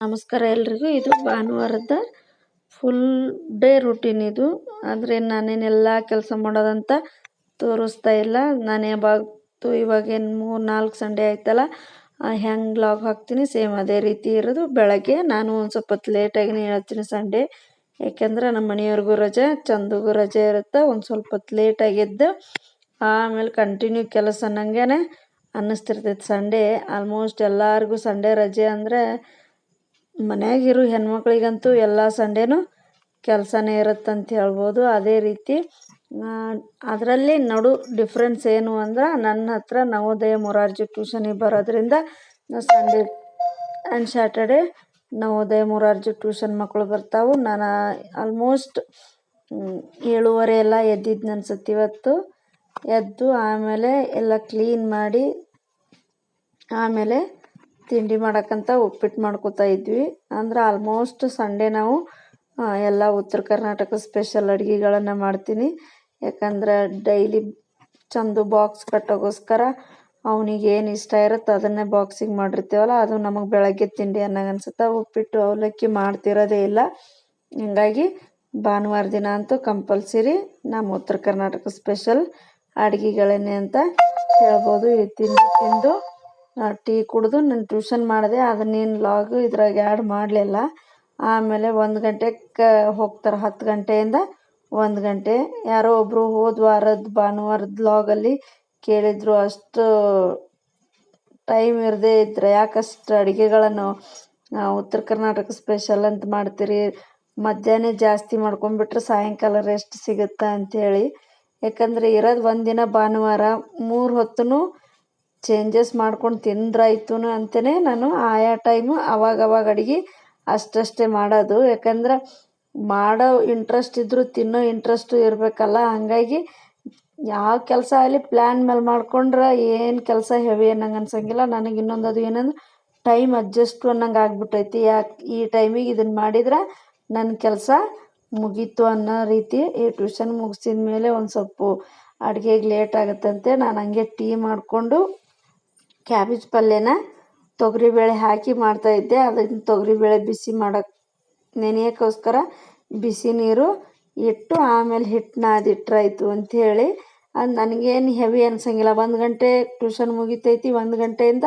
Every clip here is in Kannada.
ನಮಸ್ಕಾರ ಎಲ್ರಿಗೂ. ಇದು ಭಾನುವಾರದ ಫುಲ್ ಡೇ ರುಟೀನ್ ಇದು. ಆದರೆ ನಾನೇನೆಲ್ಲ ಕೆಲಸ ಮಾಡೋದಂತ ತೋರಿಸ್ತಾ ಇಲ್ಲ. ನಾನು ಇವಾಗ ಇವಾಗೇನು ಮೂರು ನಾಲ್ಕು ಸಂಡೇ ಆಯ್ತಲ್ಲ ಹೆಂಗೆ ಲಾಗ್ ಹಾಕ್ತೀನಿ. ಸೇಮ್ ಅದೇ ರೀತಿ ಇರೋದು. ಬೆಳಗ್ಗೆ ನಾನು ಒಂದು ಸ್ವಲ್ಪ ಲೇಟಾಗಿನೇ ಹೇಳ್ತೀನಿ ಸಂಡೇ. ಯಾಕೆಂದ್ರೆ ನಮ್ಮ ಮನೆಯವ್ರಿಗೂ ರಜೆ, ಚಂದಗೂ ರಜೆ ಇರುತ್ತೆ. ಒಂದು ಸ್ವಲ್ಪ ಹೊತ್ತು ಲೇಟಾಗಿ ಆಮೇಲೆ ಕಂಟಿನ್ಯೂ ಕೆಲಸ ನನಗೇನೆ ಅನ್ನಿಸ್ತಿರ್ತೈತೆ ಸಂಡೇ. ಆಲ್ಮೋಸ್ಟ್ ಎಲ್ಲರಿಗೂ ಸಂಡೇ ರಜೆ ಅಂದರೆ ಮನ್ಯಾಗಿರೋ ಹೆಣ್ಮಕ್ಳಿಗಂತೂ ಎಲ್ಲ ಸಂಡೇನೂ ಕೆಲಸನೇ ಇರುತ್ತಂತ ಹೇಳ್ಬೋದು. ಅದೇ ರೀತಿ ಅದರಲ್ಲಿ ನಡು ಡಿಫ್ರೆನ್ಸ್ ಏನು ಅಂದ್ರೆ ನನ್ನ ಹತ್ರ ನವೋದಯ ಮೊರಾರ್ಜಿ ಟ್ಯೂಷನಿಗೆ ಬರೋದ್ರಿಂದ Sunday and Saturday Navodaya Morarji tuition ಮಕ್ಕಳು ಬರ್ತಾವು. ನಾನು ಆಲ್ಮೋಸ್ಟ್ ಏಳುವರೆ ಎಲ್ಲ ಎದ್ದಿದ್ದು ಅನ್ಸುತ್ತೆ ಇವತ್ತು. ಎದ್ದು ಆಮೇಲೆ ಎಲ್ಲ ಕ್ಲೀನ್ ಮಾಡಿ, ಆಮೇಲೆ ತಿಂಡಿ ಮಾಡೋಕ್ಕಂತ ಉಪ್ಪಿಟ್ಟು ಮಾಡ್ಕೋತಾ ಇದ್ವಿ. ಅಂದ್ರೆ ಆಲ್ಮೋಸ್ಟ್ ಸಂಡೇ ನಾವು ಎಲ್ಲ ಉತ್ತರ ಕರ್ನಾಟಕ ಸ್ಪೆಷಲ್ ಅಡುಗೆಗಳನ್ನು ಮಾಡ್ತೀನಿ. ಯಾಕಂದ್ರೆ ಡೈಲಿ ಚಂದು ಬಾಕ್ಸ್ ಕಟ್ಟೋಗೋಸ್ಕರ ಅವನಿಗೆ ಏನು ಇಷ್ಟ ಇರುತ್ತೆ ಅದನ್ನೇ ಬಾಕ್ಸಿಗೆ ಮಾಡಿರ್ತೀವಲ್ಲ, ಅದು ನಮಗೆ ಬೆಳಗ್ಗೆ ತಿಂಡಿ ಅನ್ನಂಗೆ ಅನ್ಸುತ್ತೆ, ಉಪ್ಪಿಟ್ಟು ಅವಲಕ್ಕಿ ಮಾಡ್ತಿರೋದೇ ಇಲ್ಲ. ಹೀಗಾಗಿ ಭಾನುವಾರ ದಿನ ಅಂತೂ ಕಂಪಲ್ಸರಿ ನಮ್ಮ ಉತ್ತರ ಕರ್ನಾಟಕ ಸ್ಪೆಷಲ್ ಅಡುಗೆಗಳೇನೆ ಅಂತ ಹೇಳ್ಬೋದು ಈ ತಿಂದು ತಿಂದು. ಟೀ ಕುಡಿದು ನಾನು ಟ್ಯೂಷನ್ ಮಾಡಿದೆ ಅದನ್ನೇನು ಲಾಗು ಇದ್ರಾಗ ಆ್ಯಡ್ ಮಾಡಲಿಲ್ಲ. ಆಮೇಲೆ ಒಂದು ಗಂಟೆಗೆ ಹೋಗ್ತಾರೆ ಹತ್ತು ಗಂಟೆಯಿಂದ ಒಂದು ಗಂಟೆ. ಯಾರೋ ಒಬ್ಬರು ಹೋದ ವಾರದ, ಭಾನುವಾರದ ಲಾಗಲ್ಲಿ ಕೇಳಿದರು, ಅಷ್ಟು ಟೈಮ್ ಇರದೇ ಇದ್ರೆ ಯಾಕಷ್ಟು ಅಡುಗೆಗಳನ್ನು ಉತ್ತರ ಕರ್ನಾಟಕ ಸ್ಪೆಷಲ್ ಅಂತ ಮಾಡ್ತೀರಿ? ಮಧ್ಯಾಹ್ನ ಜಾಸ್ತಿ ಮಾಡ್ಕೊಂಡ್ಬಿಟ್ರೆ ಸಾಯಂಕಾಲ ರೆಸ್ಟ್ ಸಿಗುತ್ತಾ ಅಂಥೇಳಿ ಯಾಕಂದರೆ ಇರೋದು ಒಂದಿನ ಭಾನುವಾರ, ಮೂರು ಹೊತ್ತು ಚೇಂಜಸ್ ಮಾಡ್ಕೊಂಡು ತಿಂದ್ರಾಯ್ತು ಅಂತಲೇ ನಾನು ಆಯಾ ಟೈಮು ಅವಾಗವಾಗ ಅವಾಗ ಅಡುಗೆ ಅಷ್ಟಷ್ಟೇ ಮಾಡೋದು. ಯಾಕಂದ್ರೆ ಮಾಡೋ ಇಂಟ್ರೆಸ್ಟ್ ಇದ್ದರೂ ತಿನ್ನೋ ಇಂಟ್ರೆಸ್ಟು ಇರಬೇಕಲ್ಲ, ಹಾಗಾಗಿ ಯಾವ ಕೆಲಸ ಆಗಲಿ ಪ್ಲ್ಯಾನ್ ಮೇಲೆ ಮಾಡ್ಕೊಂಡ್ರೆ ಏನು ಕೆಲಸ ಹೆವಿ ಅನ್ನಂಗೆ ಅನ್ಸಂಗಿಲ್ಲ. ನನಗೆ ಇನ್ನೊಂದು ಅದು ಏನಂದ್ರೆ ಟೈಮ್ ಅಡ್ಜಸ್ಟು ಅನ್ನಂಗೆ ಆಗ್ಬಿಟ್ಟೈತಿ. ಯಾಕೆ ಈ ಟೈಮಿಗೆ ಇದನ್ನು ಮಾಡಿದ್ರೆ ನನ್ನ ಕೆಲಸ ಮುಗೀತು ಅನ್ನೋ ರೀತಿ ಈ ಟ್ಯೂಷನ್ ಮುಗಿಸಿದ ಮೇಲೆ ಒಂದು ಸ್ವಲ್ಪ ಅಡುಗೆಗೆ ಲೇಟ್ ಆಗುತ್ತಂತೆ. ನಾನು ಹಂಗೆ ಟೀ ಮಾಡಿಕೊಂಡು ಕ್ಯಾಬೇಜ್ ಪಲ್ಯನ ತೊಗರಿಬೇಳೆ ಹಾಕಿ ಮಾಡ್ತಾಯಿದ್ದೆ ತೊಗರಿ ತೊಗರಿಬೇಳೆ ಬಿಸಿ ಮಾಡೋಕ್ಕೆ ನೆನೆಯೋಕ್ಕೋಸ್ಕರ ಬಿಸಿ ನೀರು ಇಟ್ಟು ಆಮೇಲೆ ಹಿಟ್ಟು ನಾದಿಟ್ರಾಯ್ತು ಅಂಥೇಳಿ. ಅದು ನನಗೇನು ಹೆವಿ ಅನ್ಸಂಗಿಲ್ಲ. ಒಂದು ಗಂಟೆ ಟ್ಯೂಷನ್ ಮುಗಿತೈತಿ. ಒಂದು ಗಂಟೆಯಿಂದ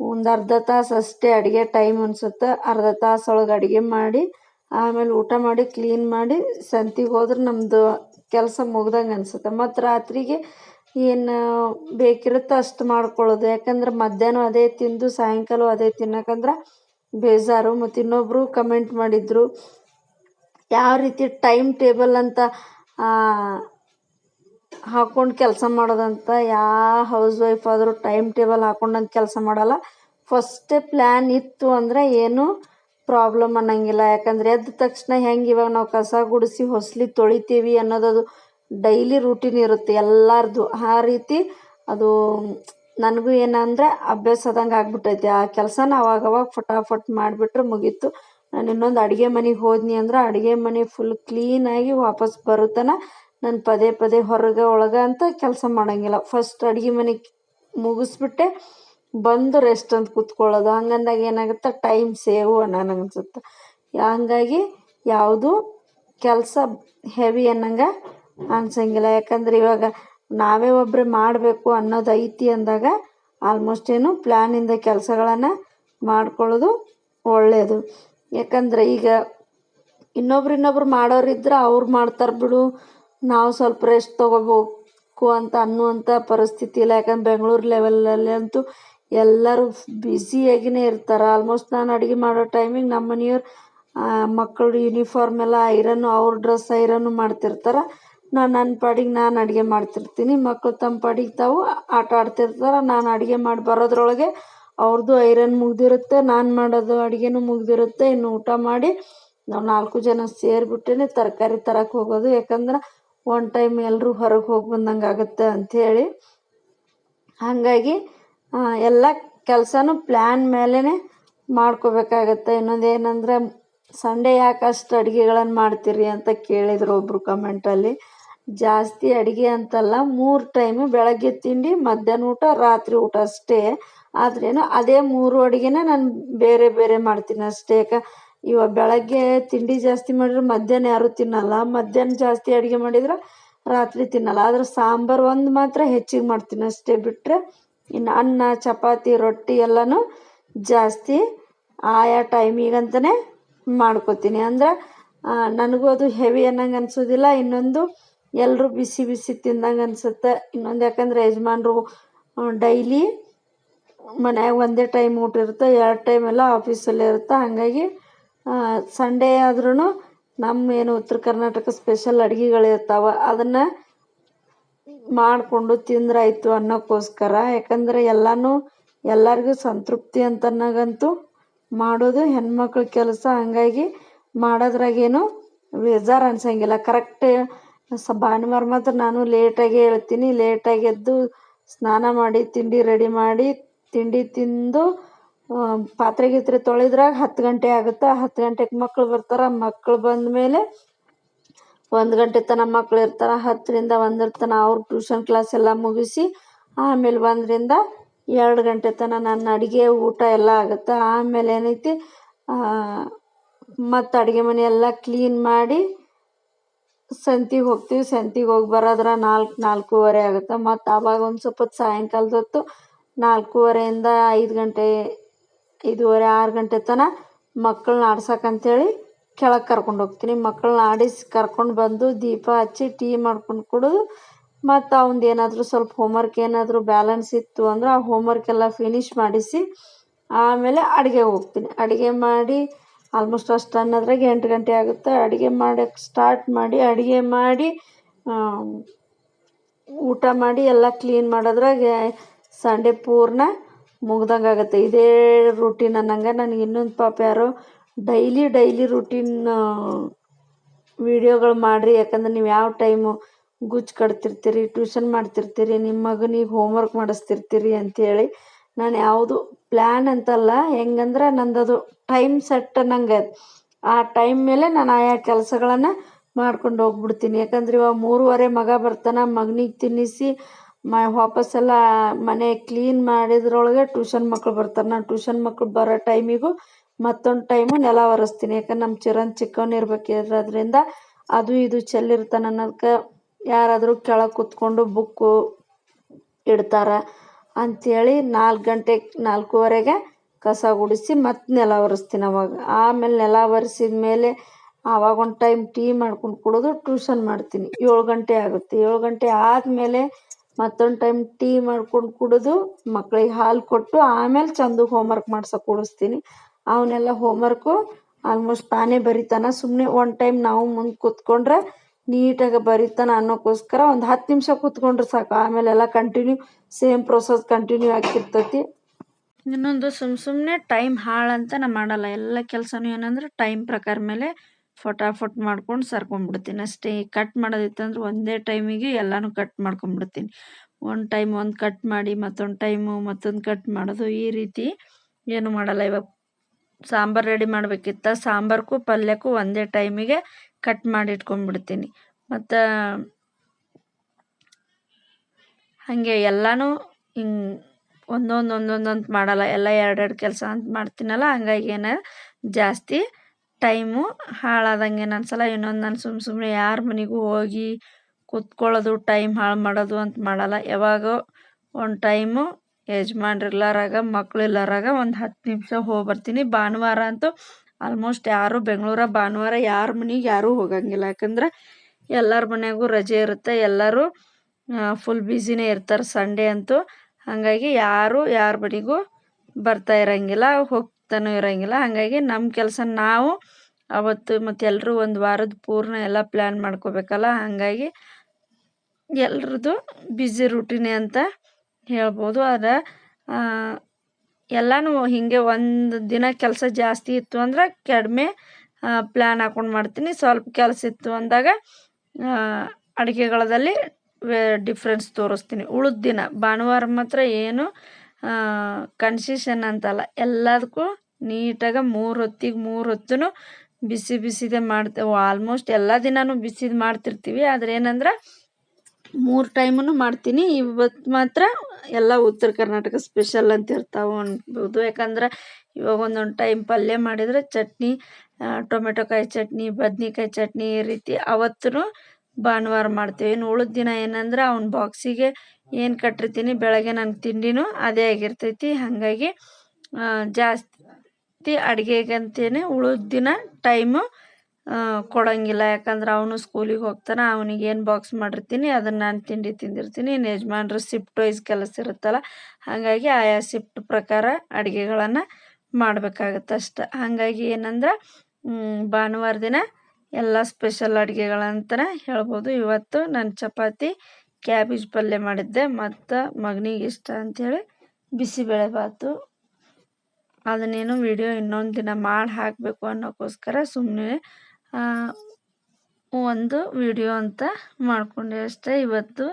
ಒಂದು ಅರ್ಧ ತಾಸು ಅಷ್ಟೇ ಅಡುಗೆ ಟೈಮ್ ಅನ್ಸುತ್ತೆ. ಅರ್ಧ ತಾಸು ಒಳಗೆ ಅಡುಗೆ ಮಾಡಿ, ಆಮೇಲೆ ಊಟ ಮಾಡಿ, ಕ್ಲೀನ್ ಮಾಡಿ, ಸಂತಿಗೆ ಹೋದ್ರೆ ನಮ್ಮದು ಕೆಲಸ ಮುಗ್ದಂಗೆ ಅನ್ಸುತ್ತೆ. ಮತ್ತು ರಾತ್ರಿಗೆ ಏನು ಬೇಕಿರುತ್ತೋ ಅಷ್ಟು ಮಾಡ್ಕೊಳ್ಳೋದು. ಯಾಕಂದ್ರೆ ಮಧ್ಯಾಹ್ನ ಅದೇ ತಿಂದು ಸಾಯಂಕಾಲ ಅದೇ ತಿನ್ನಕಂದ್ರೆ ಬೇಜಾರು. ಮತ್ತು ಇನ್ನೊಬ್ಬರು ಕಮೆಂಟ್ ಮಾಡಿದರು, ಯಾವ ರೀತಿ ಟೈಮ್ ಟೇಬಲ್ ಅಂತ ಹಾಕ್ಕೊಂಡು ಕೆಲಸ ಮಾಡೋದಂತ, ಯಾವ ಹೌಸ್ ವೈಫ್ ಆದರೂ ಟೈಮ್ ಟೇಬಲ್ ಹಾಕ್ಕೊಂಡಂತ ಕೆಲಸ ಮಾಡಲ್ಲ. ಫಸ್ಟೇ ಪ್ಲ್ಯಾನ್ ಇತ್ತು ಅಂದರೆ ಏನು ಪ್ರಾಬ್ಲಮ್ ಅನ್ನಂಗಿಲ್ಲ. ಯಾಕಂದರೆ ಎದ್ದ ತಕ್ಷಣ ಹೆಂಗೆ ಇವಾಗ ನಾವು ಕಸ ಗುಡಿಸಿ ಹೊಸ್ಲಿ ತೊಳಿತೀವಿ ಅನ್ನೋದದು ಡೈಲಿ ರೂಟೀನ್ ಇರುತ್ತೆ ಎಲ್ಲರದು. ಆ ರೀತಿ ಅದು ನನಗೂ ಏನಂದರೆ ಅಭ್ಯಾಸ ಆಗ್ಬಿಟ್ಟೈತೆ. ಆ ಕೆಲಸನ ಅವಾಗವಾಗ ಫಟಾಫಟ್ ಮಾಡಿಬಿಟ್ರೆ ಮುಗೀತು. ನಾನು ಇನ್ನೊಂದು ಅಡುಗೆ ಮನೆಗೆ ಹೋದ್ನಿ ಅಂದ್ರೆ ಅಡುಗೆ ಮನೆ ಫುಲ್ ಕ್ಲೀನಾಗಿ ವಾಪಸ್ ಬರೋ ನಾನು ಪದೇ ಪದೇ ಹೊರಗೆ ಒಳಗೆ ಅಂತ ಕೆಲಸ ಮಾಡೋಂಗಿಲ್ಲ. ಫಸ್ಟ್ ಅಡುಗೆ ಮನೆ ಮುಗಿಸ್ಬಿಟ್ಟೆ ಬಂದು ರೆಸ್ಟ್ ಅಂತ ಕೂತ್ಕೊಳ್ಳೋದು. ಹಂಗಂದಾಗ ಏನಾಗುತ್ತೆ? ಟೈಮ್ ಸೇವು ನನಗೆ ಅನ್ಸುತ್ತೆ. ಹಂಗಾಗಿ ಯಾವುದು ಕೆಲಸ ಹೆವಿ ಅನ್ನಂಗೆ ಅನ್ಸಂಗಿಲ್ಲ ಯಾಕಂದ್ರೆ ಇವಾಗ ನಾವೇ ಒಬ್ಬರೇ ಮಾಡಬೇಕು ಅನ್ನೋದು ಐತಿ ಅಂದಾಗ ಆಲ್ಮೋಸ್ಟ್ ಏನು ಪ್ಲ್ಯಾನಿಂದ ಕೆಲಸಗಳನ್ನು ಮಾಡ್ಕೊಳ್ಳೋದು ಒಳ್ಳೆಯದು ಯಾಕಂದರೆ ಈಗ ಇನ್ನೊಬ್ರು ಇನ್ನೊಬ್ರು ಮಾಡೋರಿದ್ರೆ ಅವ್ರು ಮಾಡ್ತಾರೆ ಬಿಡು, ನಾವು ಸ್ವಲ್ಪ ರೆಸ್ಟ್ ತೊಗೋಬೇಕು ಅಂತ ಅನ್ನುವಂಥ ಪರಿಸ್ಥಿತಿ ಇಲ್ಲ. ಯಾಕಂದ್ರೆ ಬೆಂಗಳೂರು ಲೆವೆಲಲ್ಲಿ ಅಂತೂ ಎಲ್ಲರೂ ಬ್ಯುಸಿಯಾಗಿಯೇ ಇರ್ತಾರೆ. ಆಲ್ಮೋಸ್ಟ್ ನಾನು ಅಡುಗೆ ಮಾಡೋ ಟೈಮಿಗೆ ನಮ್ಮ ಮನೆಯವ್ರು ಮಕ್ಕಳು ಯೂನಿಫಾರ್ಮ್ ಎಲ್ಲ ಐರನ್ನು ಅವ್ರ ಡ್ರೆಸ್ ಐರನ್ನು ಮಾಡ್ತಿರ್ತಾರೆ. ನಾನು ನನ್ನ ಪಾಡಿಗೆ ನಾನು ಅಡುಗೆ ಮಾಡ್ತಿರ್ತೀನಿ ಮಕ್ಕಳು ತಮ್ಮ ಪಾಡಿಗೆ ತಾವು ಆಟ ಆಡ್ತಿರ್ತಾರೆ, ನಾನು ಅಡುಗೆ ಮಾಡಿ ಬರೋದ್ರೊಳಗೆ ಅವ್ರದ್ದು ಐರನ್ ಮುಗಿದಿರುತ್ತೆ, ನಾನು ಮಾಡೋದು ಅಡುಗೆನೂ ಮುಗಿದಿರುತ್ತೆ, ಇನ್ನು ಊಟ ಮಾಡಿ ನಾವು ನಾಲ್ಕು ಜನ ಸೇರಿಬಿಟ್ಟೇ ತರಕಾರಿ ತರಕ್ಕೆ ಹೋಗೋದು, ಯಾಕಂದ್ರೆ ಒನ್ ಟೈಮ್ ಎಲ್ಲರೂ ಹೊರಗೆ ಹೋಗಿ ಬಂದಂಗೆ ಆಗುತ್ತೆ ಅಂಥೇಳಿ ಹಾಗಾಗಿ ಎಲ್ಲ ಕೆಲಸನೂ ಪ್ಲ್ಯಾನ್ ಮೇಲೇ ಮಾಡ್ಕೋಬೇಕಾಗತ್ತೆ. ಇನ್ನೊಂದು ಏನಂದರೆ, ಸಂಡೇ ಯಾಕೆ ಅಷ್ಟು ಅಡುಗೆಗಳನ್ನು ಮಾಡ್ತೀರಿ ಅಂತ ಕೇಳಿದರು ಒಬ್ಬರು ಕಮೆಂಟಲ್ಲಿ ಜಾಸ್ತಿ ಅಡುಗೆ ಅಂತಲ್ಲ, ಮೂರು ಟೈಮು ಬೆಳಗ್ಗೆ ತಿಂಡಿ, ಮಧ್ಯಾಹ್ನ ಊಟ, ರಾತ್ರಿ ಊಟ ಅಷ್ಟೇ. ಆದ್ರೇನು ಅದೇ ಮೂರು ಅಡುಗೆನ ನಾನು ಬೇರೆ ಬೇರೆ ಮಾಡ್ತೀನಿ ಅಷ್ಟೇ. ಯಾಕೆ, ಇವಾಗ ಬೆಳಗ್ಗೆ ತಿಂಡಿ ಜಾಸ್ತಿ ಮಾಡಿದ್ರೆ ಮಧ್ಯಾಹ್ನ ಯಾರು ತಿನ್ನಲ್ಲ. ಮಧ್ಯಾಹ್ನ ಜಾಸ್ತಿ ಅಡುಗೆ ಮಾಡಿದ್ರೆ ರಾತ್ರಿ ತಿನ್ನಲ್ಲ. ಆದ್ರೆ ಸಾಂಬಾರು ಒಂದು ಮಾತ್ರ ಹೆಚ್ಚಿಗೆ ಮಾಡ್ತೀನಿ ಅಷ್ಟೇ ಬಿಟ್ಟರೆ ಇನ್ನು ಅನ್ನ, ಚಪಾತಿ, ರೊಟ್ಟಿ ಎಲ್ಲನೂ ಜಾಸ್ತಿ ಆಯಾ ಟೈಮಿಗಂತಲೇ ಮಾಡ್ಕೊತೀನಿ. ಅಂದ್ರೆ ನನಗೂ ಅದು ಹೆವಿ ಅನ್ನಂಗೆ ಅನ್ಸೋದಿಲ್ಲ. ಇನ್ನೊಂದು ಎಲ್ಲರೂ ಬಿಸಿ ಬಿಸಿ ತಿಂದಂಗೆ ಅನ್ಸುತ್ತೆ. ಇನ್ನೊಂದು ಯಾಕಂದ್ರೆ ಯಜಮಾನ್ರು ಡೈಲಿ ಮನ್ಯಾಗ ಒಂದೇ ಟೈಮ್ ಊಟ ಇರುತ್ತೆ, ಎರಡು ಟೈಮ್ ಎಲ್ಲ ಆಫೀಸಲ್ಲೇ ಇರುತ್ತೆ. ಹಾಗಾಗಿ ಸಂಡೇ ಆದ್ರೂ ನಮ್ಮ ಏನು ಉತ್ತರ ಕರ್ನಾಟಕ ಸ್ಪೆಷಲ್ ಅಡುಗೆಗಳಿರ್ತಾವೆ ಅದನ್ನು ಮಾಡಿಕೊಂಡು ತಿಂದ್ರಾಯ್ತು ಅನ್ನೋಕ್ಕೋಸ್ಕರ. ಯಾಕಂದರೆ ಎಲ್ಲನೂ ಎಲ್ಲರಿಗೂ ಸಂತೃಪ್ತಿ ಅಂತನಾಗಂತೂ ಮಾಡೋದು ಹೆಣ್ಮಕ್ಳ ಕೆಲಸ. ಹಂಗಾಗಿ ಮಾಡೋದ್ರಾಗೇನು ಬೇಜಾರು ಅನ್ಸಂಗಿಲ್ಲ. ಕರೆಕ್ಟ್ ಸ, ಭಾನುವಾರ ಮಾತ್ರ ನಾನು ಲೇಟಾಗಿ ಹೇಳ್ತೀನಿ ಲೇಟಾಗಿ ಎದ್ದು ಸ್ನಾನ ಮಾಡಿ, ತಿಂಡಿ ರೆಡಿ ಮಾಡಿ, ತಿಂಡಿ ತಿಂದು ಪಾತ್ರೆ ಗೀತ್ರೆ ತೊಳೆದ್ರಾಗ ಹತ್ತು ಗಂಟೆ ಆಗುತ್ತೆ? ಹತ್ತು ಗಂಟೆಗೆ ಮಕ್ಳು ಬರ್ತಾರೆ. ಮಕ್ಳು ಬಂದ ಮೇಲೆ ಒಂದು ಗಂಟೆ ತನಕ ಮಕ್ಳು ಇರ್ತಾರೆ. ಹತ್ತರಿಂದ ಒಂದರ ತನ ಅವ್ರ ಟ್ಯೂಷನ್ ಕ್ಲಾಸ್ ಎಲ್ಲ ಮುಗಿಸಿ, ಆಮೇಲೆ ಒಂದರಿಂದ ಎರಡು ಗಂಟೆ ತನಕ ನನ್ನ ಅಡುಗೆ, ಊಟ ಎಲ್ಲ ಆಗುತ್ತೆ? ಆಮೇಲೆ ಏನೈತಿ? ಮತ್ತು ಅಡುಗೆ ಮನೆ ಎಲ್ಲ ಕ್ಲೀನ್ ಮಾಡಿ ಸಂತಿಗೆ ಹೋಗ್ತೀವಿ, ಸಂತಿಗೆ ಹೋಗಿ ಬರೋದ್ರ ನಾಲ್ಕು, ನಾಲ್ಕೂವರೆ ಆಗುತ್ತೆ. ಮತ್ತು ಆವಾಗ ಒಂದು ಸ್ವಲ್ಪ ಹೊತ್ತು ಸಾಯಂಕಾಲದ ಹೊತ್ತು ನಾಲ್ಕೂವರೆಯಿಂದ ಐದು ಗಂಟೆ, ಐದೂವರೆ, ಆರು ಗಂಟೆ ತನಕ ಮಕ್ಕಳನ್ನ ಆಡ್ಸಕ್ಕಂಥೇಳಿ ಕೆಳಗೆ ಕರ್ಕೊಂಡು ಹೋಗ್ತೀನಿ. ಮಕ್ಕಳನ್ನ ಆಡಿಸಿ ಕರ್ಕೊಂಡು ಬಂದು ದೀಪ ಹಚ್ಚಿ ಟೀ ಮಾಡ್ಕೊಂಡು ಕುಡಿದು. ಮತ್ತು ಅವ್ನ್ದು ಏನಾದರೂ ಸ್ವಲ್ಪ ಹೋಮ್ವರ್ಕ್ ಏನಾದರೂ ಬ್ಯಾಲೆನ್ಸ್ ಇತ್ತು ಅಂದ್ರೆ ಆ ಹೋಮ್ವರ್ಕ್ ಎಲ್ಲ ಫಿನಿಶ್ ಮಾಡಿಸಿ ಆಮೇಲೆ ಅಡುಗೆ ಹೋಗ್ತೀನಿ. ಅಡುಗೆ ಮಾಡಿ ಆಲ್ಮೋಸ್ಟ್ ಅಷ್ಟು ಅನ್ನೋದ್ರಾಗೆ ಎಂಟು ಗಂಟೆ ಆಗುತ್ತೆ. ಅಡುಗೆ ಮಾಡೋಕ್ಕೆ ಸ್ಟಾರ್ಟ್ ಮಾಡಿ, ಅಡುಗೆ ಮಾಡಿ ಊಟ ಮಾಡಿ ಎಲ್ಲ ಕ್ಲೀನ್ ಮಾಡೋದ್ರಾಗೆ ಸಂಡೆ ಪೂರ್ಣ ಮುಗ್ದಂಗೆ ಆಗುತ್ತೆ. ಇದೇ ರೂಟೀನ್ ಅನ್ನಂಗೆ ನನಗೆ ಇನ್ನೊಂದು ಪಾಪ ಯಾರೋ ಡೈಲಿ ಡೈಲಿ ರೂಟೀನ್ ವೀಡಿಯೋಗಳು ಮಾಡಿರಿ. ಯಾಕಂದ್ರೆ ನೀವು ಯಾವ ಟೈಮು ಗುಜ್ ಕಟ್ತಿರ್ತೀರಿ ಟ್ಯೂಷನ್ ಮಾಡ್ತಿರ್ತೀರಿ ನಿಮ್ಮ ಮಗನಿಗೆ ಹೋಮ್ವರ್ಕ್ ಮಾಡಿಸ್ತಿರ್ತೀರಿ ಅಂಥೇಳಿ ನಾನು ಯಾವುದು ಪ್ಲ್ಯಾನ್ ಅಂತಲ್ಲ. ಹೆಂಗಂದ್ರೆ ನಂದದು ಟೈಮ್ ಸೆಟ್ ಅನ್ನಂಗೆ ಆ ಟೈಮ್ ಮೇಲೆ ನಾನು ಆಯಾ ಕೆಲಸಗಳನ್ನು ಮಾಡ್ಕೊಂಡು ಹೋಗ್ಬಿಡ್ತೀನಿ. ಯಾಕಂದ್ರೆ ಇವಾಗ ಮೂರುವರೆ ಮಗ ಬರ್ತಾನೆ, ಮಗನಿಗೆ ತಿನ್ನಿಸಿ, ಮ ವಾಪಸ್ಸೆಲ್ಲ ಮನೆ ಕ್ಲೀನ್ ಮಾಡಿದ್ರೊಳಗೆ ಟ್ಯೂಷನ್ ಮಕ್ಳು ಬರ್ತಾರೆ. ನಾನು ಟ್ಯೂಷನ್ ಮಕ್ಳು ಬರೋ ಟೈಮಿಗೂ ಮತ್ತೊಂದು ಟೈಮು ನೆಲ ಒರೆಸ್ತೀನಿ. ಯಾಕಂದ್ರೆ ನಮ್ಮ ಚಿರನ್ ಚಿಕ್ಕವನಿರ್ಬೇಕಿರೋದ್ರಿಂದ ಅದು ಇದು ಚೆಲ್ಲಿರ್ತಾನೆ ಅನ್ನೋದಕ್ಕೆ ಯಾರಾದರೂ ಕೆಳಗೆ ಕೂತ್ಕೊಂಡು ಬುಕ್ಕು ಇಡ್ತಾರೆ. ಅಂಥೇಳಿ ನಾಲ್ಕು ಗಂಟೆ ನಾಲ್ಕೂವರೆಗೆ ಕಸ ಗುಡಿಸಿ ಮತ್ತೆ ನೆಲ ಒರೆಸ್ತೀನಿ ಅವಾಗ. ಆಮೇಲೆ ನೆಲ ಒರೆಸಿದ ಮೇಲೆ ಆವಾಗ ಒಂದು ಟೈಮ್ ಟೀ ಮಾಡ್ಕೊಂಡು ಕುಡಿದು ಟ್ಯೂಷನ್ ಮಾಡ್ತೀನಿ. ಏಳು ಗಂಟೆ ಆಗುತ್ತೆ. ಏಳು ಗಂಟೆ ಆದಮೇಲೆ ಮತ್ತೊಂದು ಟೈಮ್ ಟೀ ಮಾಡ್ಕೊಂಡು ಕುಡಿದು ಮಕ್ಳಿಗೆ ಹಾಲು ಕೊಟ್ಟು ಆಮೇಲೆ ಚಂದಗೆ ಹೋಮ್ವರ್ಕ್ ಮಾಡ್ಸೋಕೆ ಕೂಡಿಸ್ತೀನಿ ಅವನ್ನೆಲ್ಲ ಹೋಮ್ವರ್ಕು ಆಲ್ಮೋಸ್ಟ್ ತಾನೇ ಬರಿತಾನೆ. ಸುಮ್ಮನೆ ಒಂದು ಟೈಮ್ ನಾವು ಮುಂದೆ ಕೂತ್ಕೊಂಡ್ರೆ ನೀಟಾಗಿ ಬರಿತಾನೆ ಅನ್ನೋಕ್ಕೋಸ್ಕರ ಒಂದು ಹತ್ತು ನಿಮಿಷ ಕೂತ್ಕೊಂಡ್ರೆ ಸಾಕು. ಆಮೇಲೆಲ್ಲ ಕಂಟಿನ್ಯೂ ಸೇಮ್ ಪ್ರೊಸೆಸ್ ಕಂಟಿನ್ಯೂ ಆಗ್ತಿರ್ತೈತಿ. ಇನ್ನೊಂದು ಸುಮ್ಮ ಸುಮ್ಮನೆ ಟೈಮ್ ಹಾಳಂತ ನಾ ಮಾಡಲ್ಲ. ಎಲ್ಲ ಕೆಲಸನೂ ಏನಂದ್ರೆ ಟೈಮ್ ಪ್ರಕಾರ ಮೇಲೆ ಫಟಾಫಟ್ ಮಾಡ್ಕೊಂಡು ಸರ್ಕೊಂಡ್ಬಿಡ್ತೀನಿ ಅಷ್ಟೇ. ಕಟ್ ಮಾಡೋದಿತ್ತಂದ್ರೆ ಒಂದೇ ಟೈಮಿಗೆ ಎಲ್ಲನೂ ಕಟ್ ಮಾಡ್ಕೊಂಡ್ಬಿಡ್ತೀನಿ ಒಂದು ಟೈಮ್ ಒಂದು ಕಟ್ ಮಾಡಿ, ಮತ್ತೊಂದು ಟೈಮು ಮತ್ತೊಂದು ಕಟ್ ಮಾಡೋದು ಈ ರೀತಿ ಏನು ಮಾಡಲ್ಲ. ಇವಾಗ ಸಾಂಬಾರು ರೆಡಿ ಮಾಡಬೇಕಿತ್ತ ಸಾಂಬಾರ್ಗೂ ಪಲ್ಯಕ್ಕೂ ಒಂದೇ ಟೈಮಿಗೆ ಕಟ್ ಮಾಡಿ ಇಟ್ಕೊಂಡ್ಬಿಡ್ತೀನಿ ಮತ್ತು ಹಾಗೆ ಎಲ್ಲನೂ ಹಿಂಗೆ ಒಂದೊಂದು ಒಂದೊಂದು ಅಂತ ಮಾಡಲ್ಲ. ಎಲ್ಲ ಎರಡೆರಡು ಕೆಲಸ ಅಂತ ಮಾಡ್ತೀನಲ್ಲ, ಹಂಗಾಗಿ ಏನ ಜಾಸ್ತಿ ಟೈಮು ಹಾಳಾದಂಗೆ ಅನ್ಸಲ್ಲ ಇನ್ನೊಂದು ನಾನು ಸುಮ್ಮ ಸುಮ್ಮನೆ ಯಾರ ಮನೆಗೂ ಹೋಗಿ ಕೂತ್ಕೊಳ್ಳೋದು, ಟೈಮ್ ಹಾಳು ಮಾಡೋದು ಅಂತ ಮಾಡಲ್ಲ. ಯಾವಾಗೋ ಒಂದು ಟೈಮು ಯಜಮಾನ್ರಿಲ್ಲಾರಾಗ ಮಕ್ಳು ಇಲ್ಲಾರಾಗ ಒಂದು ಹತ್ತು ನಿಮಿಷ ಹೋಗಿ ಬರ್ತೀನಿ ಭಾನುವಾರ ಅಂತೂ ಆಲ್ಮೋಸ್ಟ್ ಯಾರು ಬೆಂಗಳೂರ ಭಾನುವಾರ ಯಾರ ಮನೆಗೆ ಯಾರೂ ಹೋಗಂಗಿಲ್ಲ. ಯಾಕಂದ್ರೆ ಎಲ್ಲರ ಮನೆಗೂ ರಜೆ ಇರುತ್ತೆ. ಎಲ್ಲರೂ ಫುಲ್ ಬ್ಯುಸಿನೇ ಇರ್ತಾರೆ. ಸಂಡೇ ಅಂತೂ ಹಾಗಾಗಿ ಯಾರು ಯಾರ ಬಳಿಗೂ ಬರ್ತಾ ಇರೋಂಗಿಲ್ಲ, ಹೋಗ್ತಾನೂ ಇರೋಂಗಿಲ್ಲ. ಹಾಗಾಗಿ ನಮ್ಮ ಕೆಲಸ ನಾವು ಅವತ್ತು ಮತ್ತು ಎಲ್ಲರೂ ಒಂದು ವಾರದ ಪೂರ್ಣ ಎಲ್ಲ ಪ್ಲ್ಯಾನ್ ಮಾಡ್ಕೋಬೇಕಲ್ಲ? ಹಾಗಾಗಿ ಎಲ್ರದ್ದು ಬ್ಯುಸಿ ರೂಟೀನೇ ಅಂತ ಹೇಳ್ಬೋದು. ಆದರೆ ಎಲ್ಲನೂ ಹೀಗೆ ಒಂದು ದಿನ ಕೆಲಸ ಜಾಸ್ತಿ ಇತ್ತು ಅಂದ್ರೆ ಕಡಿಮೆ ಪ್ಲ್ಯಾನ್ ಹಾಕೊಂಡು ಮಾಡ್ತೀನಿ. ಸ್ವಲ್ಪ ಕೆಲಸ ಇತ್ತು ಅಂದಾಗ ಅಡುಗೆಗಳದಲ್ಲಿ ವೇ ಡಿಫ್ರೆನ್ಸ್ ತೋರಿಸ್ತೀನಿ. ಉಳಿದ ದಿನ, ಭಾನುವಾರ ಮಾತ್ರ ಏನು ಕನ್ಸಿಷನ್ ಅಂತಲ್ಲ. ಎಲ್ಲದಕ್ಕೂ ನೀಟಾಗಿ ಮೂರು ಹೊತ್ತಿಗೆ ಮೂರು ಹೊತ್ತು ಬಿಸಿ ಬಿಸಿದೇ ಮಾಡ್ತೇವೆ. ಆಲ್ಮೋಸ್ಟ್ ಎಲ್ಲ ದಿನವೂ ಬಿಸಿದು ಮಾಡ್ತಿರ್ತೀವಿ. ಆದರೆ ಏನಂದ್ರೆ ಮೂರು ಟೈಮನ್ನು ಮಾಡ್ತೀನಿ. ಇವತ್ತು ಮಾತ್ರ ಎಲ್ಲ ಉತ್ತರ ಕರ್ನಾಟಕ ಸ್ಪೆಷಲ್ ಅಂತ ಇರ್ತಾವೆ ಅನ್ಬೋದು. ಯಾಕಂದ್ರೆ ಇವಾಗ ಒಂದೊಂದು ಟೈಮ್ ಪಲ್ಯ ಮಾಡಿದರೆ ಚಟ್ನಿ ಟೊಮೆಟೊ ಕಾಯಿ ಚಟ್ನಿ, ಬದ್ನೆಕಾಯಿ ಚಟ್ನಿ ಈ ರೀತಿ ಅವತ್ತೂ ಭಾನುವಾರ ಮಾಡ್ತೀವಿ. ಇನ್ನು ಉಳಿದ ದಿನ ಏನಂದ್ರೆ ಅವ್ನ ಬಾಕ್ಸಿಗೆ ಏನು ಕಟ್ಟಿರ್ತೀನಿ ಬೆಳಗ್ಗೆ ನನ್ನ ತಿಂಡಿನೂ ಅದೇ ಆಗಿರ್ತೈತಿ. ಹಾಗಾಗಿ ಜಾಸ್ತಿ ಅಡುಗೆಗಂತೇನೆ ಉಳಿದ ದಿನ ಟೈಮು ಕೊಡೋಂಗಿಲ್ಲ. ಯಾಕಂದ್ರೆ ಅವನು ಸ್ಕೂಲಿಗೆ ಹೋಗ್ತಾನೆ, ಅವನಿಗೆ ಏನು ಬಾಕ್ಸ್ ಮಾಡಿರ್ತೀನಿ, ಅದನ್ನು ನಾನು ತಿಂಡಿ ತಿಂದಿರ್ತೀನಿ. ಇನ್ನು ಯಜಮಾನ್ರು ಶಿಫ್ಟ್ ವೈಸ್ ಕೆಲಸ ಇರುತ್ತಲ್ಲ, ಹಾಗಾಗಿ ಆಯಾ ಶಿಫ್ಟ್ ಪ್ರಕಾರ ಅಡುಗೆಗಳನ್ನು ಮಾಡಬೇಕಾಗತ್ತೆ ಹಾಗಾಗಿ ಏನಂದ್ರೆ ಭಾನುವಾರ ದಿನ ಎಲ್ಲ ಸ್ಪೆಷಲ್ ಅಡುಗೆಗಳಂತಲೇ ಹೇಳ್ಬೋದು. ಇವತ್ತು ನಾನು ಚಪಾತಿ ಕ್ಯಾಬೇಜ್ ಪಲ್ಯ ಮಾಡಿದ್ದೆ. ಮತ್ತು ಮಗನಿಗೆ ಇಷ್ಟ ಅಂಥೇಳಿ ಬಿಸಿಬೇಳೆಬಾತು ಅದನ್ನೇನು ವಿಡಿಯೋ ಇನ್ನೊಂದು ದಿನ ಮಾಡಿ ಹಾಕಬೇಕು ಅನ್ನೋಕ್ಕೋಸ್ಕರ ಸುಮ್ಮನೆ ಒಂದು ವಿಡಿಯೋ ಅಂತ ಮಾಡಿಕೊಂಡೆ ಅಷ್ಟೇ. ಇವತ್ತು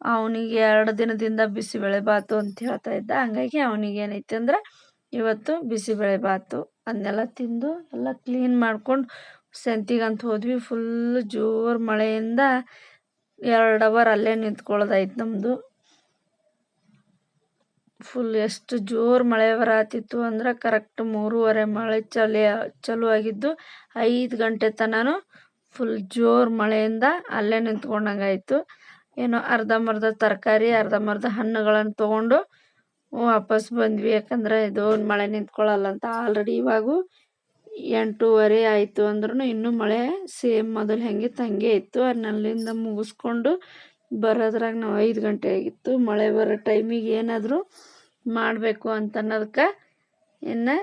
ಅವನಿಗೆ ಎರಡು ದಿನದಿಂದ ಬಿಸಿಬೇಳೆಬಾತು ಅಂತ ಹೇಳ್ತಾ ಇದ್ದ. ಹಂಗಾಗಿ ಅವನಿಗೆ ಏನೈತೆ ಅಂದ್ರೆ ಇವತ್ತು ಬಿಸಿಬೇಳೆಬಾತು ಅದನ್ನೆಲ್ಲ ತಿಂದು ಎಲ್ಲ ಕ್ಲೀನ್ ಮಾಡ್ಕೊಂಡು ಸಂತಿಗಂತ ಹೋದ್ವಿ. ಫುಲ್ ಜೋರು ಮಳೆಯಿಂದ ಎರಡು ಅವರ್ ಅಲ್ಲೇ ನಿಂತ್ಕೊಳ್ಳೋದಾಯ್ತು ನಮ್ಮದು ಫುಲ್ ಎಷ್ಟು ಜೋರು ಮಳೆ ಬರತ್ತಿತ್ತು ಅಂದ್ರೆ ಕರೆಕ್ಟ್ ಮೂರುವರೆ ಮಳೆ ಚಲಿಯ ಚಲೋ ಆಗಿದ್ದು ಐದು ಗಂಟೆ ತನಕ ಫುಲ್ ಜೋರು ಮಳೆಯಿಂದ ಅಲ್ಲೇ ನಿಂತ್ಕೊಂಡಂಗಾಯ್ತು. ಏನೋ ಅರ್ಧಂಬರ್ಧ ತರಕಾರಿ ಅರ್ಧಂಬರ್ಧ ಹಣ್ಣುಗಳನ್ನು ತೊಗೊಂಡು ವಾಪಸ್ ಬಂದ್ವಿ. ಯಾಕಂದ್ರೆ ಇದು ಮಳೆ ನಿಂತ್ಕೊಳ್ಳಲ್ಲ ಅಂತ ಆಲ್ರೆಡಿ ಇವಾಗೂ ಎಂಟೂವರೆ ಆಯಿತು ಅಂದ್ರೂ ಇನ್ನೂ ಮಳೆ ಸೇಮ್ ಮೊದಲು ಹೆಂಗಿತ್ತು ಹಾಗೆ ಇತ್ತು. ಅದನ್ನಲ್ಲಿಂದ ಮುಗಿಸ್ಕೊಂಡು ಬರೋದ್ರಾಗ ನಾವು ಐದು ಗಂಟೆ ಆಗಿತ್ತು. ಮಳೆ ಬರೋ ಟೈಮಿಗೆ ಏನಾದರೂ ಮಾಡಬೇಕು ಅಂತ ಅನ್ನೋದಕ್ಕೆ ಇನ್ನು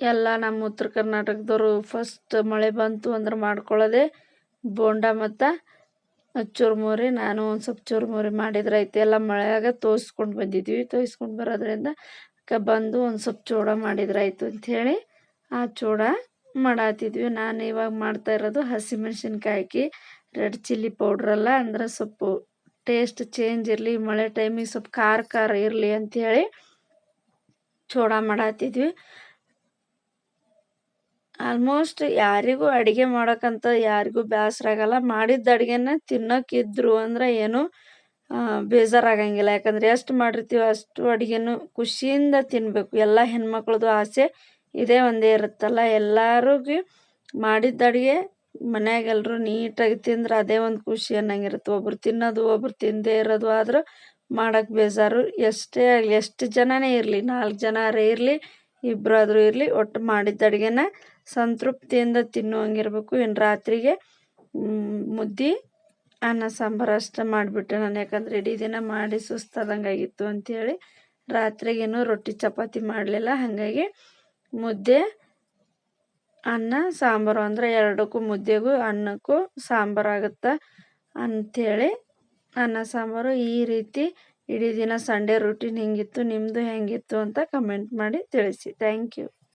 ಎಲ್ಲ ನಮ್ಮ ಉತ್ತರ ಕರ್ನಾಟಕದವರು ಫಸ್ಟ್ ಮಳೆ ಬಂತು ಅಂದ್ರೆ ಮಾಡ್ಕೊಳ್ಳೋದೆ ಬೋಂಡ ಮತ್ತು ಚುರುಮುರಿ ನಾನು ಒಂದು ಸ್ವಲ್ಪ ಚುರುಮುರಿ ಮಾಡಿದ್ರೆ ಐತೆ ಎಲ್ಲ ಮಳೆಯಾಗ ತೋರಿಸ್ಕೊಂಡು ಬಂದಿದ್ವಿ. ತೋರಿಸ್ಕೊಂಡು ಬರೋದ್ರಿಂದ ಬಂದು ಒಂದು ಸ್ವಲ್ಪ ಚೂಡ ಮಾಡಿದ್ರಾಯ್ತು ಅಂಥೇಳಿ ಆ ಚೂಡ ಮಾಡಾತಿದ್ವಿ. ನಾನು ಇವಾಗ ಮಾಡ್ತಾ ಇರೋದು ಹಸಿಮೆಣ್ಸಿನ್ಕಾಯಿ ಹಾಕಿ, ರೆಡ್ ಚಿಲ್ಲಿ ಪೌಡ್ರಲ್ಲ ಅಂದ್ರೆ ಸ್ವಲ್ಪ ಟೇಸ್ಟ್ ಚೇಂಜ್ ಇರಲಿ, ಮಳೆ ಟೈಮಿಗೆ ಸ್ವಲ್ಪ ಖಾರ ಖಾರ ಇರಲಿ ಅಂಥೇಳಿ ಚೂಡ ಮಾಡಾತಿದ್ವಿ. ಆಲ್ಮೋಸ್ಟ್ ಯಾರಿಗೂ ಅಡುಗೆ ಮಾಡೋಕ್ಕಂತ ಯಾರಿಗೂ ಬೇಸರ ಆಗಲ್ಲ ಮಾಡಿದ್ದ ಅಡುಗೆನ ತಿನ್ನೋಕ್ಕಿದ್ರು ಅಂದ್ರೆ ಏನು ಬೇಜಾರಾಗಂಗಿಲ್ಲ. ಯಾಕಂದ್ರೆ ಎಷ್ಟು ಮಾಡಿರ್ತೀವಿ ಅಷ್ಟು ಅಡುಗೆನೂ ಖುಷಿಯಿಂದ ತಿನ್ನಬೇಕು ಎಲ್ಲ ಹೆಣ್ಮಕ್ಳದ್ದು ಆಸೆ ಇದೇ ಒಂದೇ ಇರುತ್ತಲ್ಲ. ಎಲ್ಲರಿಗೂ ಮಾಡಿದ ಅಡುಗೆ ಮನ್ಯಾಗ ಎಲ್ಲರೂ ನೀಟಾಗಿ ತಿಂದ್ರೆ ಅದೇ ಒಂದು ಖುಷಿ ಅನ್ನಂಗಿರುತ್ತೆ. ಒಬ್ರು ತಿನ್ನೋದು, ಒಬ್ರು ತಿನ್ನದೇ ಇರೋದು ಆದ್ರೆ ಮಾಡೋಕ್ಕೆ ಬೇಜಾರು. ಎಷ್ಟೇ ಆಗಲಿ, ಎಷ್ಟು ಜನನೇ ಇರಲಿ, ನಾಲ್ಕು ಜನರೇ ಇರಲಿ ಇಬ್ಬರಾದರೂ ಇರಲಿ, ಒಟ್ಟು ಮಾಡಿದ ಅಡುಗೆನ ಸಂತೃಪ್ತಿಯಿಂದ ತಿನ್ನುವಂಗಿರ್ಬೇಕು. ಇನ್ನು ರಾತ್ರಿಗೆ ಮುದ್ದೆ ಅನ್ನ, ಸಾಂಬಾರು ಅಷ್ಟೇ ಮಾಡಿಬಿಟ್ಟೆ ನಾನು. ಯಾಕಂದ್ರೆ ಇಡೀ ದಿನ ಮಾಡಿ ಸುಸ್ತಾದಂಗೆ ಆಗಿತ್ತು ಅಂಥೇಳಿ ರಾತ್ರಿಗೇನು ರೊಟ್ಟಿ ಚಪಾತಿ ಮಾಡಲಿಲ್ಲ. ಹಾಗಾಗಿ ಮುದ್ದೆ, ಅನ್ನ, ಸಾಂಬಾರು. ಅಂದರೆ ಎರಡಕ್ಕೂ ಮುದ್ದೆಗೂ ಅನ್ನಕ್ಕೂ ಸಾಂಬಾರು ಆಗುತ್ತೆ ಅಂಥೇಳಿ ಅನ್ನ, ಸಾಂಬಾರು ಈ ರೀತಿ ಇಡೀ ದಿನ ಸಂಡೇ ರೂಟೀನ್ ಹೆಂಗಿತ್ತು ನಿಮ್ಮದು ಹೆಂಗಿತ್ತು ಅಂತ ಕಮೆಂಟ್ ಮಾಡಿ ತಿಳಿಸಿ. Thank you